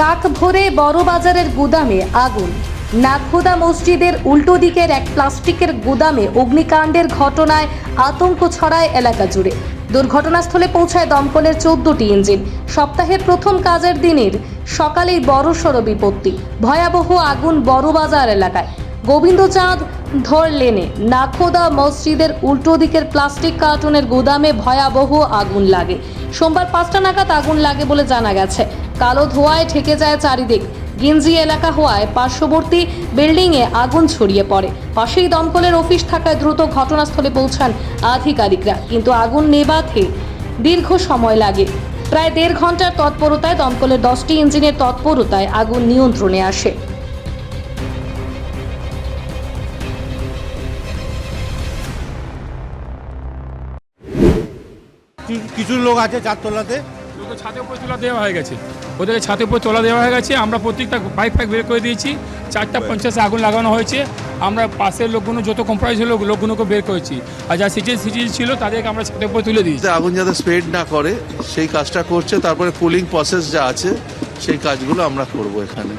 কাক ভরে বড় বাজারের গুদামে আগুন। নাগহুদা মসজিদের উল্টো দিকের এক প্লাস্টিকের গুদামে অগ্নিকাণ্ডের ঘটনায় আতঙ্ক ছড়ায় এলাকা জুড়ে। দুর্ঘটনাস্থলে পৌঁছায় দমকলের চোদ্দটি ইঞ্জিন। সপ্তাহের প্রথম কাজের দিনের সকালেই বড়সড় বিপত্তি। ভয়াবহ আগুন বড়বাজার এলাকায়। গোবিন্দচাঁদ ধর লেনে। নাখোদা মসজিদের উল্টো দিকের প্লাস্টিক কার্টুনের গুদামে ভয়াবহ আগুন লাগে। সোমবার পাঁচটা নাগাদ আগুন লাগে বলে জানা গেছে। কালো ধোঁয়ায় ঠেকে যায় চারিদিক। গিঞ্জি এলাকা হওয়ায় পার্শ্ববর্তী বিল্ডিংয়ে আগুন ছড়িয়ে পড়ে। পাশেই দমকলের অফিস থাকায় দ্রুত ঘটনাস্থলে পৌঁছান আধিকারিকরা। কিন্তু আগুন নেভাতে দীর্ঘ সময় লাগে। প্রায় দেড় ঘণ্টার তৎপরতায় দমকলের দশটি ইঞ্জিনের তৎপরতায় আগুন নিয়ন্ত্রণে আসে। কিছু- কিছু লোক আছে চারতলাতে ওদের ছাদের উপরে তোলা দেওয়া হয়ে গেছে। ওদেরকে ছাদের উপরে তোলা দেওয়া হয়ে গেছে। আমরা প্রত্যেকটা পাইপ ফাইপ বের করে দিয়েছি। চারটা পঞ্চাশে আগুন লাগানো হয়েছে। আমরা পাশের লোকগুলো যত কম্প্রাইজ হলো লোকগুলোকে বের করেছি। আর যা সিটি সিটি ছিল তাদেরকে আমরা ছাদের উপরে তুলে দিয়েছি। আগুন যাতে স্প্রেড না করে সেই কাজটা করছে। তারপরে কুলিং প্রসেস যা আছে সেই কাজগুলো আমরা করব এখানে।